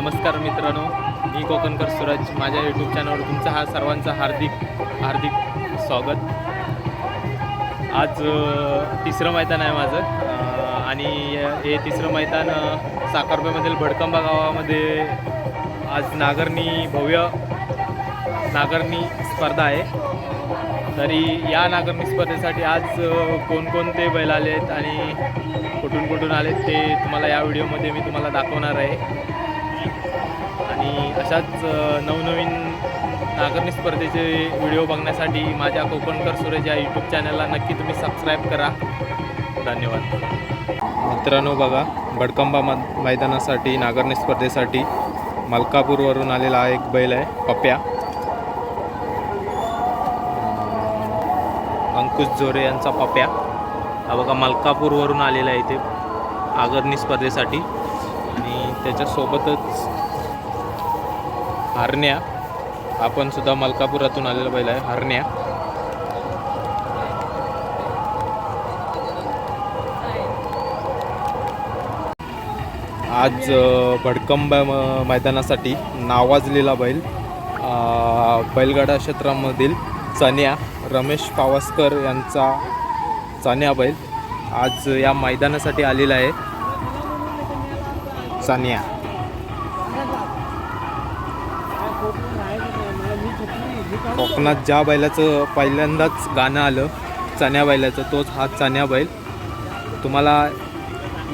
नमस्कार मित्रांनो मी कोकणकर सूरज. माझ्या यूट्यूब चॅनलवर तुमचं हा सर्वांचं हार्दिक हार्दिक स्वागत. आज तिसरं मैदान आहे माझं. आणि हे तिसरं मैदान अ, साखरपेमधील भडकंबा गावामध्ये आज नागरणी भव्य नागरणी स्पर्धा आहे. तरी या नागरणी स्पर्धेसाठी आज कोणकोणते बैल आले आहेत आणि कुठून कुठून आलेत ते तुम्हाला या व्हिडिओमध्ये मी तुम्हाला दाखवणार आहे. अशाच नवनवीन नागरणी स्पर्धेचे व्हिडिओ बघण्यासाठी माझ्या कोकणकर सूरज या यूट्यूब चॅनलला नक्की तुम्ही सबस्क्राईब करा. धन्यवाद. मित्रांनो बघा बडकंबा मै मैदानासाठी नागरणी स्पर्धेसाठी मलकापूरवरून आलेला एक बैल आहे पप्या. अंकुश जोरे यांचा पप्या. हा बघा मलकापूरवरून आलेला आहे इथे आगरणी स्पर्धेसाठी. आणि त्याच्यासोबतच हरण्या. आपण सुद्धा मलकापुरातून आलेला बैल आहे हरण्या. आज भडकंबा म- मैदानासाठी नावाजलेला बैल बैलगाडा क्षेत्रामधील चण्या रमेश पावसकर यांचा चान्या बैल आज या मैदानासाठी आलेला आहे. चान्या. कोकणात ज्या बैलाचं पहिल्यांदाच गाणं आलं चण्या बैलाचं तोच हा चण्या बैल. तुम्हाला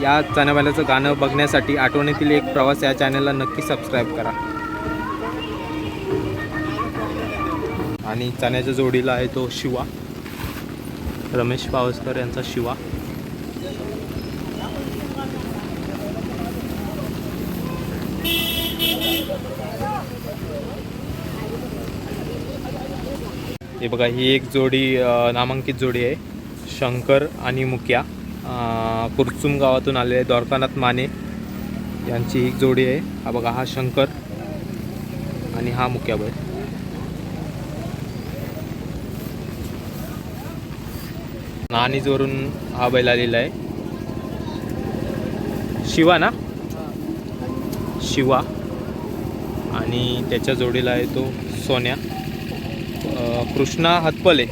या चण्या बैलाचं गाणं बघण्यासाठी आठवणीतील एक प्रवास या चॅनलला नक्की सबस्क्राईब करा. आणि चण्याच्या जोडीला आहे तो शिवा. रमेश पावसकर यांचा शिवा. हे बघा ही एक जोडी नामांकित जोडी आहे. शंकर आणि मुक्या. कुरचुम गावातून आलेले द्वारकानाथ माने यांची ही जोडी आहे. हा बघा हा शंकर आणि हा मुक्या बैल. नाणीजवरून हा बैल आलेला आहे. शिवा ना? शिवा. आणि त्याच्या जोडीला आहे तो सोन्या. कृष्णा हातपले.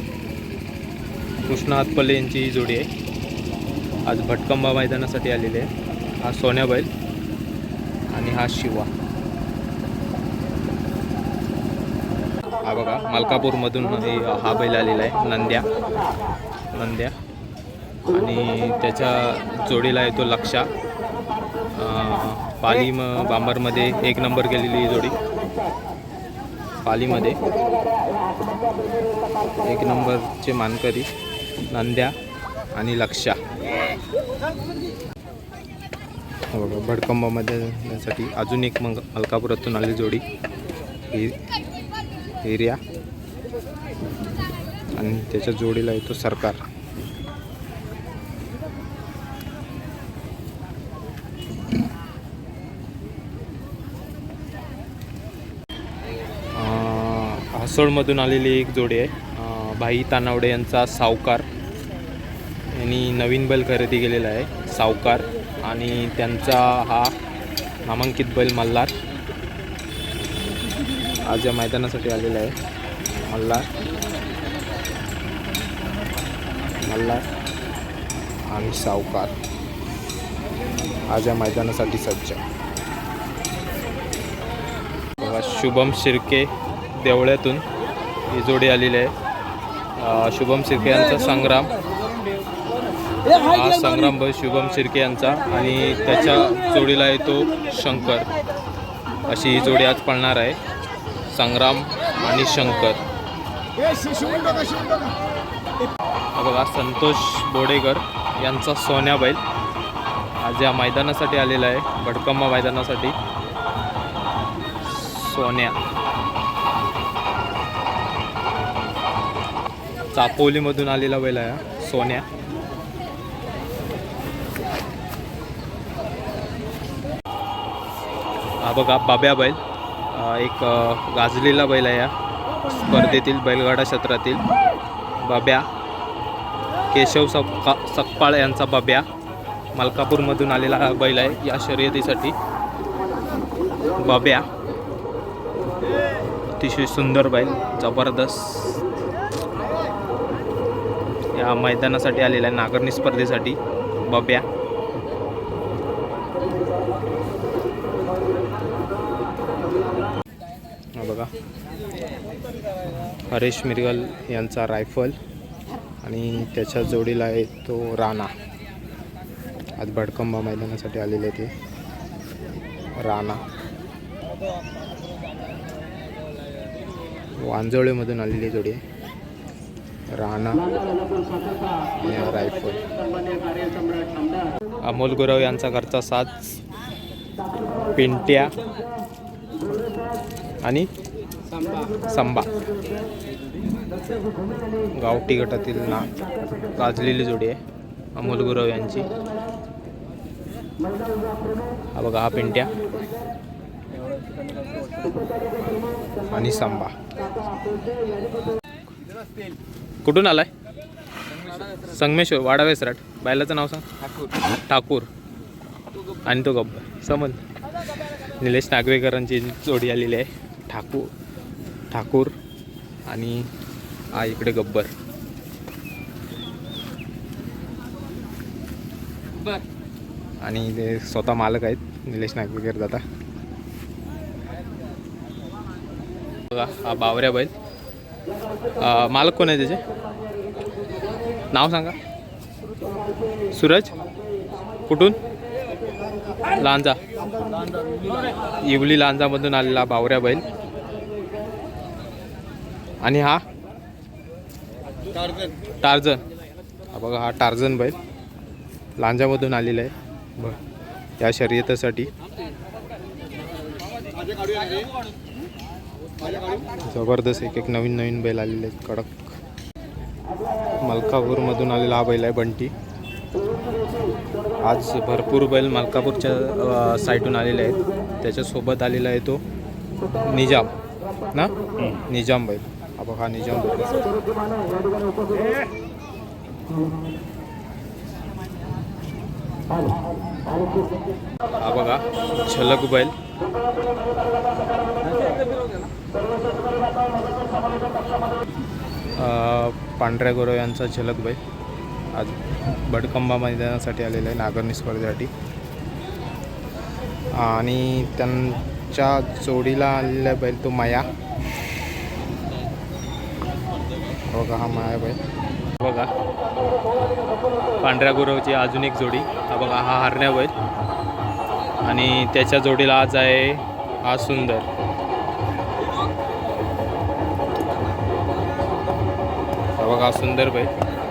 कृष्णा हातपले यांची ही जोडी आहे. आज भटकंबा मैदानासाठी आलेले आहे. हा सोन्या बैल आणि हा शिवा. हा बघा मलकापूरमधून हा बैल आलेला आहे नंद्या. नंद्या. आणि त्याच्या जोडीला येतो लक्षा. पालीम पाली बांबरमध्ये एक नंबर गेलेली ही जोडी. पालीमध्ये. एक नंबरचे मानकरी नंद्या आणि लक्षा. बघा भडकंबामध्ये जाण्यासाठी अजून एक मंग मलकापुरातून आली जोडी. एरिया. आणि त्याच्या जोडीला येतो सरकार. अं, आलेली एक जोडी आहे. भाई तानावडे यांचा सावकार यांनी नवीन बैल खरेदी केलेला आहे सावकार. आणि त्यांचा हा नामांकित बैल मल्हार आज या मैदानासाठी आलेला आहे. मल्हार. मल्हार आणि सावकार. आज या मैदानासाठी सज्ज. शुभम शिर्के देवळ्यातून ही जोडी आलेली आहे. शुभम शिर्के यांचा संग्राम. हा संग्राम भाई शुभम शिर्के यांचा आणि त्याच्या जोडीला येतो शंकर. अशी ही जोडी आज पळणार आहे. संग्राम आणि शंकर. बघा संतोष बोडेकर यांचा सोन्या बैल आज या मैदानासाठी आलेला आहे. भडकम्मा मैदानासाठी. सोन्या. चापोलीमधून आलेला बैल आहे सोन्या. हा बघा बाब्या बैल. एक गाजलेला बैल आहे या स्पर्धेतील बैलगाडा क्षेत्रातील बाब्या. केशव सक्का सकपाळ यांचा बाब्या. मलकापूरमधून आलेला हा बैल आहे या शर्यतीसाठी बब्या. अतिशय सुंदर बैल जबरदस्त. या मैदानासाठी आलेला आहे नागरणी स्पर्धेसाठी. बब्या. बघा. हरेश मिरगल यांचा रायफल आणि त्याच्या जोडीला आहे तो राणा. आज भडकंबा मैदानासाठी आलेले ते राणा. वांजवळेमधून आलेली जोडी आहे. राणा आणि रायफल. अमोल गुरव यांचा घरचा साथ पिंट्या आणि संबा. गावठी गटातील ना गाजलेली जोडी आहे. अमोल गुरव यांची. हा बघा हा पिंट्या. आणि संबा. कुठून आलाय? संगमेश्वर वाडा वेसराट. बायलाचं नाव सांग. ठाकूर. आणि तो गब्बर समज. निलेश नागवेकरांची जोडी आलेली आहे. ठाकूर. ठाकूर. आणि हा इकडे गब्बर. आणि ते स्वतः मालक आहेत. निलेश नागवेकर दादा. बघा हा बावऱ्या बैल. मालक कोण आहे त्याचे? नाव सांगा. सूरज? कुठून? लांजा. इवली लांजामधून आलेला बावऱ्या बैल. आणि हा? टार्झन हा बघा हा टार्झन बैल. लांजामधून आलेला आहे. ब या शर्यतीसाठी. जबरदस्त एक एक नवीन नवीन बैल आलेले आहेत कडक. मलकापूरमधून आलेला हा बैल आहे बंटी. आज भरपूर बैल मलकापूरच्या साईडून आलेले आहेत. त्याच्यासोबत आलेला आहे तो निजाम ना? निजाम बैल. हा बघा हा निजाम बैल हा बघा छलक बैल. पांढऱ्या गोरव यांचा झलक बैल आज बडकंबा मैदानासाठी आलेला आहे नागरणी स्पर्धेसाठी. आणि त्यांच्या जोडीला आलेला बैल तो माया. बघा हा माया बैल बघा. पांढऱ्या गुरवची अजून एक जोडी. हा बघा हा हरण्या बैल आणि त्याच्या जोडीला आज आहे हा सुंदर. बघा सुंदर बैल